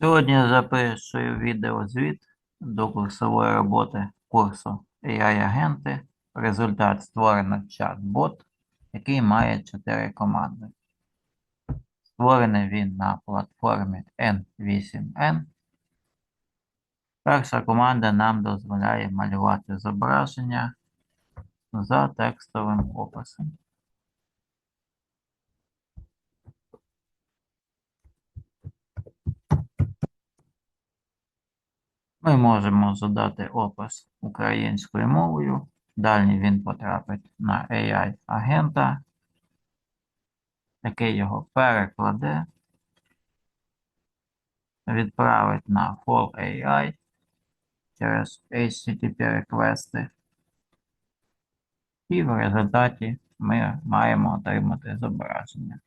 Сьогодні записую відеозвіт до курсової роботи курсу AI-агенти. Результат створено чат-бот, який має 4 команди. Створений він на платформі N8N. Перша команда нам дозволяє малювати зображення за текстовим описом. Ми можемо задати опис українською мовою. Далі він потрапить на AI-агента, який його перекладе, відправить на Fall AI через HTTP реквести. І в результаті ми маємо отримати зображення.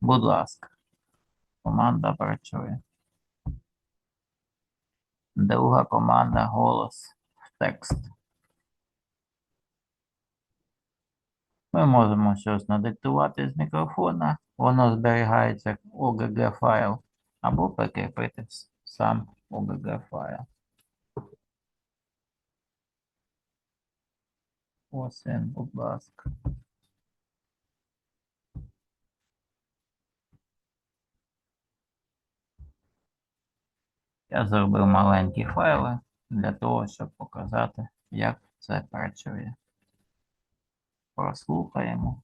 Будь ласка, команда працює. Друга команда голос в текст. Ми можемо щось надиктувати з мікрофона, воно зберігається як OGG файл, або прикріпити сам OGG файл. Ось він, будь ласка. Я зробив маленькі файли для того, щоб показати, як це працює. Прослухаємо.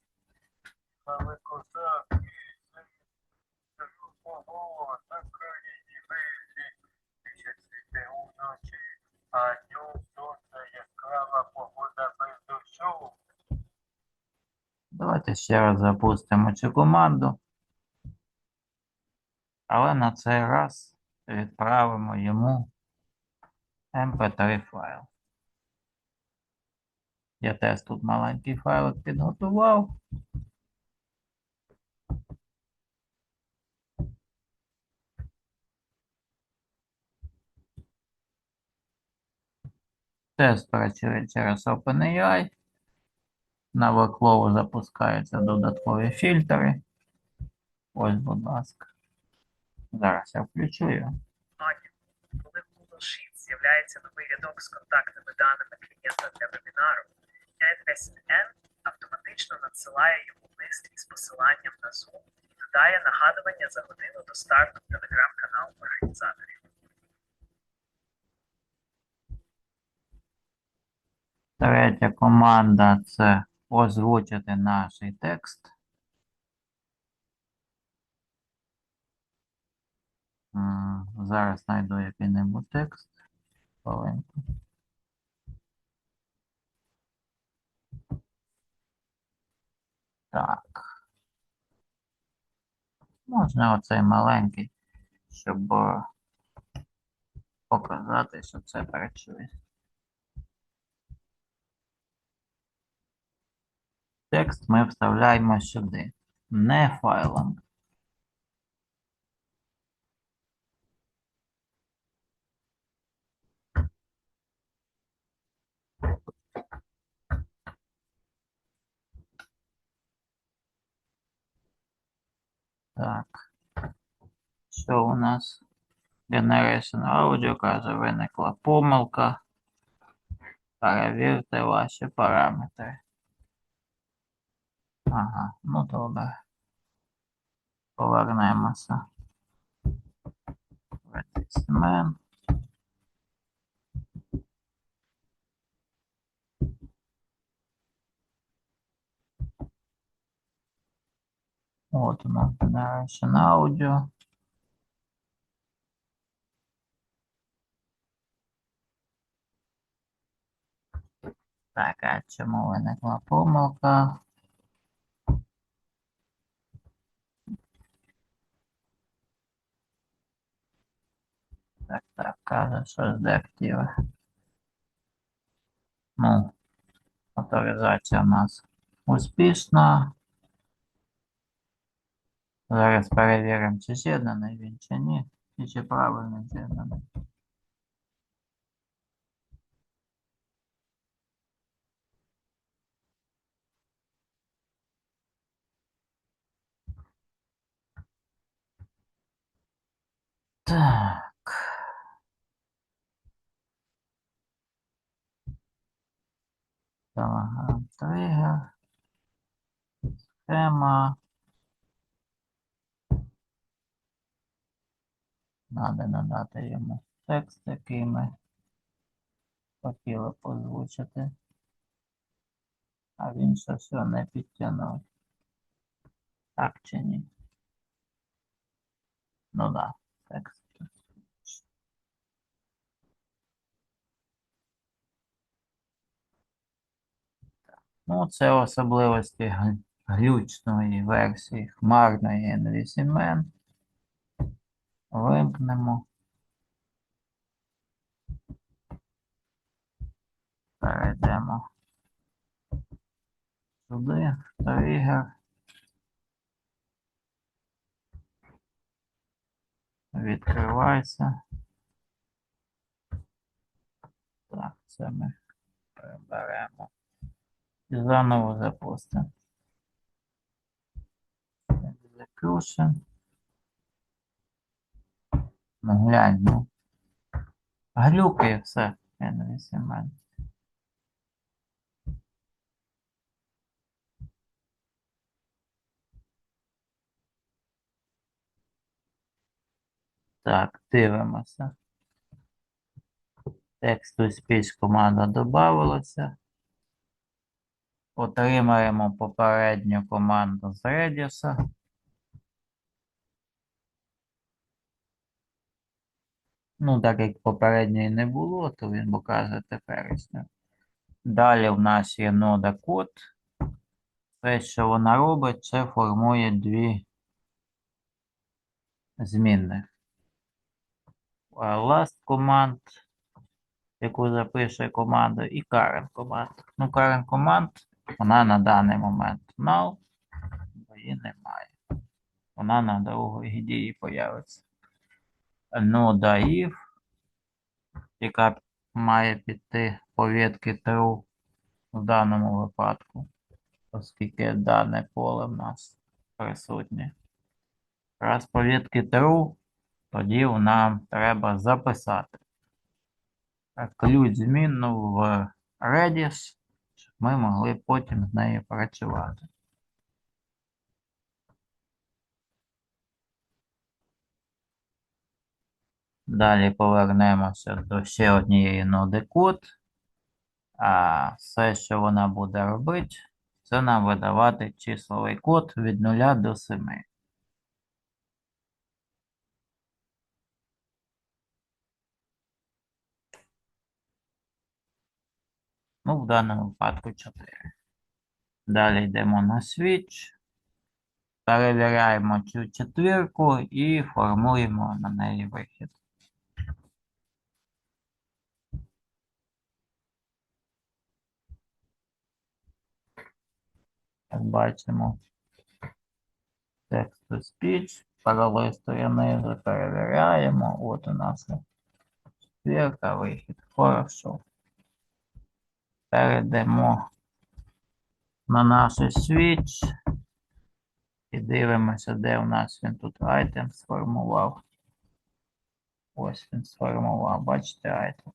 Давайте ще раз запустимо цю команду. Але на цей раз відправимо йому mp3 файл. Я теж тут маленький файлик підготував. Тест працює через OpenAI. На workflow запускаються додаткові фільтри. Ось, будь ласка. Зараз я включу його. Коли в Google Sheets з'являється новий рядок з контактними даними клієнта для вебінару, NSN автоматично надсилає йому лист із посиланням на Zoom і додає нагадування за годину до старту в телеграм-канал організаторів. Третя команда це озвучити наш текст. Зараз знайду який-небудь текст. Хвилинку. Так. Можна оцей маленький, щоб е, показати, що це працює. Текст ми вставляємо сюди, не файлом. Так. Що у нас? Generation Audio, каже, виникла помилка. Перевірте ваші параметри. Ага, ну добре. Повернемося. в От у нас Generation Audio. Так, а чому виникла помилка? Так, так, каже, що з деактива. Ну, авторизація у нас успішна. Зараз перевіримо, чи з'єднаний він, чи ні, і чи правильно з'єднаний. Так. Телеграм-тригер. Схема. Надо надати йому текст, який ми хотіли б озвучити. А він ще все не підтягнув. Так чи ні? Ну да, текст. Ну, це особливості глючної версії хмарної N8N. Вимкнемо. Перейдемо сюди, в тригер. Відкривайся. Так, це ми приберемо. І заново запустимо. Execution. Ну глянь, ну. Глюкає все. N8N. Так, дивимося. Тексту speech команда додавалася. Отримаємо попередню команду з Redis. Ну, так як попередньої не було, то він покаже теперішню. Далі в нас є нода код. Все, що вона робить, це формує дві змінних. А Last команд, яку запише команда, і current команд. Ну, current команд, вона на даний момент null, бо її немає. Вона на другій дії появиться. Нода if, яка має піти по true в даному випадку, оскільки дане поле в нас присутнє. Раз по ветки true, тоді нам треба записати ключ змінну в Redis, щоб ми могли потім з нею працювати. Далі повернемося до ще однієї ноди код. А все, що вона буде робити, це нам видавати числовий код від 0 до 7. Ну, в даному випадку 4. Далі йдемо на switch. Перевіряємо цю четвірку і формуємо на неї вихід. Як бачимо, текст to speech, пролистуємо низу, перевіряємо. От у нас четвірка, вихід. Хорошо. Перейдемо на наш switch і дивимося, де у нас він тут item сформував. Ось він сформував, бачите, item.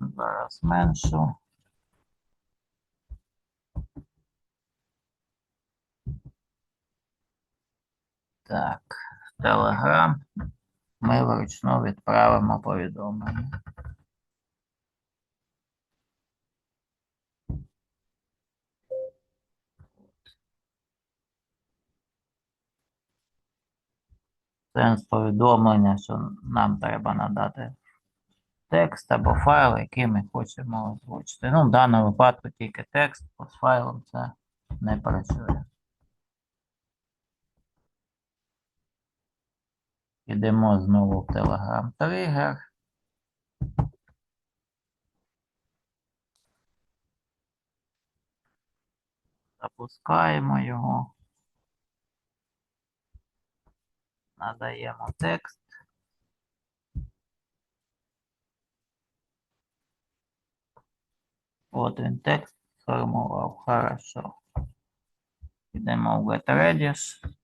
Зараз меншу. Так, Telegram ми вручну відправимо повідомлення. Сенс повідомлення, що нам треба надати текст або файл, який ми хочемо озвучити. Ну, в даному випадку тільки текст, бо з файлом це не працює. Йдемо знову в Telegram Trigger. Запускаємо його. Надаємо текст. От він текст сформував. Хорошо. Йдемо в GetRedis.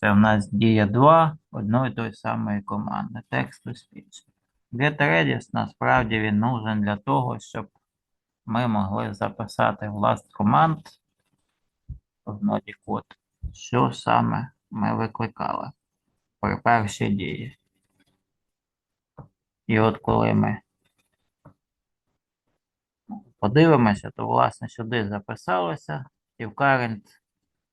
Це в нас дія 2 одної тої самої команди. Text to speech. GetRedis насправді він нужен для того, щоб ми могли записати в last command в ноді код, що саме ми викликали при першій дії. І от коли ми подивимося, то власне сюди записалося, і в current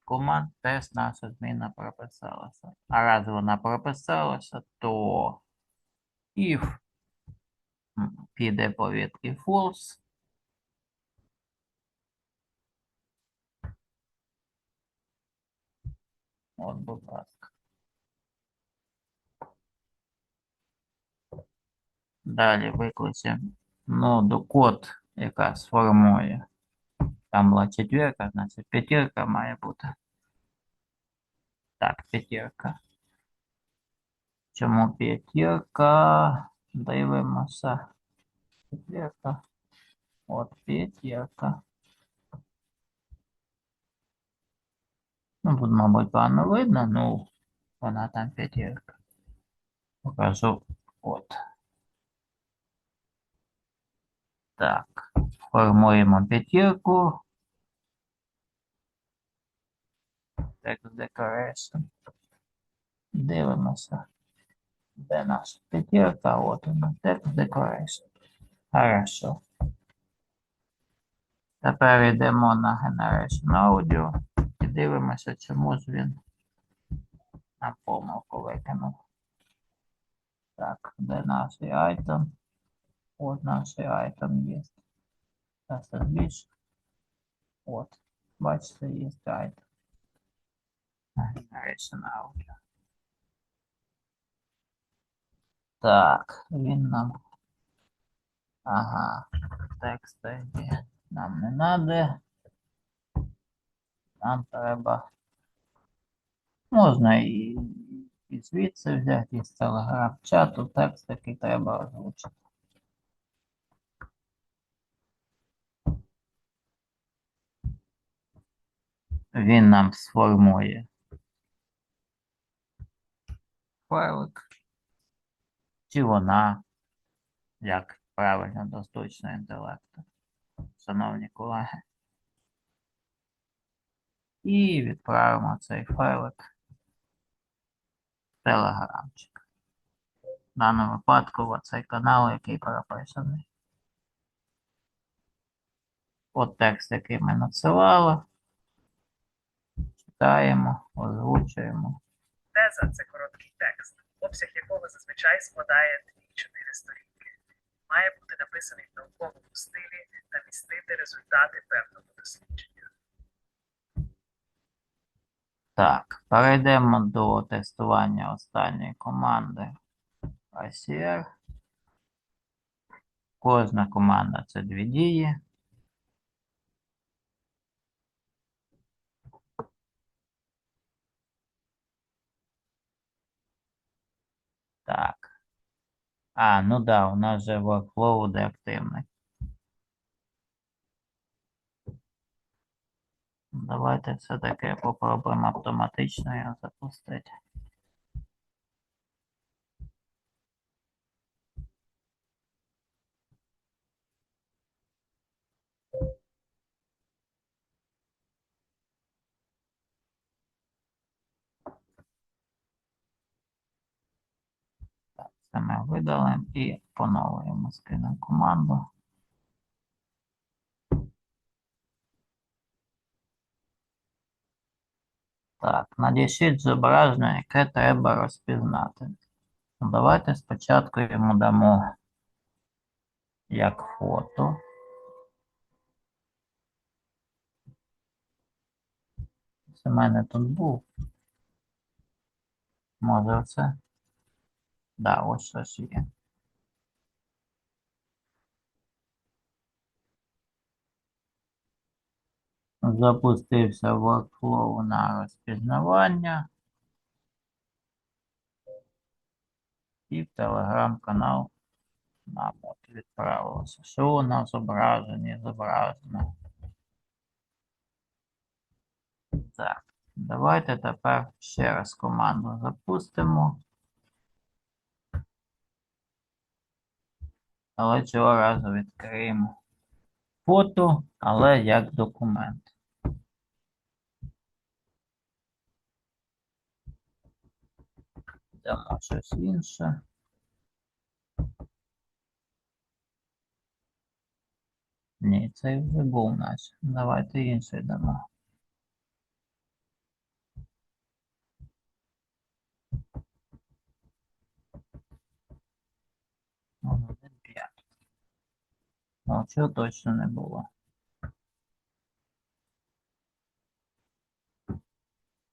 command теж наша зміна прописалася. А раз вона прописалася, то if піде повідки false, От, будь ласка. Далі викличемо ноду код, яка сформує. Там була четвірка, значить п'ятірка має бути. Так, п'ятірка. Чому п'ятірка? Дивимося. П'ятірка. От п'ятірка. Ну, тут, мабуть, погано видно, ну, вона там п'ятірка. Покажу. От. Так, формуємо п'ятірку. Text decoration. Дивимося. Де наша п'ятірка? От вона. Text decoration. Хорошо. Тепер йдемо на Generation Audio і дивимося, чому ж він на помилку викинув. Так, де наш item? От наш item є. Зараз я збільшу. От, бачите, є item. Generation Audio. Так, він нам. Ага, текст нам не надо. Нам треба. Можна і, і звідси взяти із телеграм-чату текст, який треба озвучити. Він нам сформує файлик. Чи вона, як правильно до штучного інтелекту, шановні колеги. І відправимо цей файлик в телеграмчик. В даному випадку в цей канал, який прописаний. От текст, який ми надсилали. Читаємо, озвучуємо. Теза це короткий текст, обсяг якого зазвичай складає 2-4 сторінки. Має бути написаний в науковому стилі та містити результати певного дослідження. Так, перейдемо до тестування останньої команди ICR. Кожна команда це дві дії. Так. А, ну да, у нас же workflow буде активний. Давайте все-таки попробуємо автоматично його запустити. Так, ми видалимо і поновуємо скинемо команду. Так, надішліть зображення, яке треба розпізнати. Ну, Давайте спочатку йому дамо як фото. Це в мене тут був. Може це? Да, ось щось є. Запустився workflow на розпізнавання. І в телеграм-канал нам відправилося. Що у нас зображення зображено? Так, давайте тепер ще раз команду запустимо. Але цього разу відкриємо фото, але як документ. Дамо щось інше. Ні, це вже був наш. Давайте інший дамо. О, цього точно не було.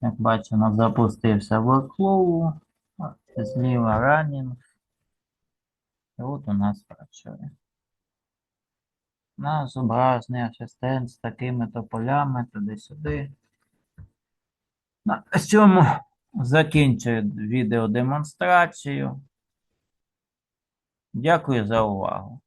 Як бачимо, запустився workflow, зліва running. І от у нас працює. На зображений асистент з такими то полями туди-сюди. На цьому закінчую відеодемонстрацію. Дякую за увагу.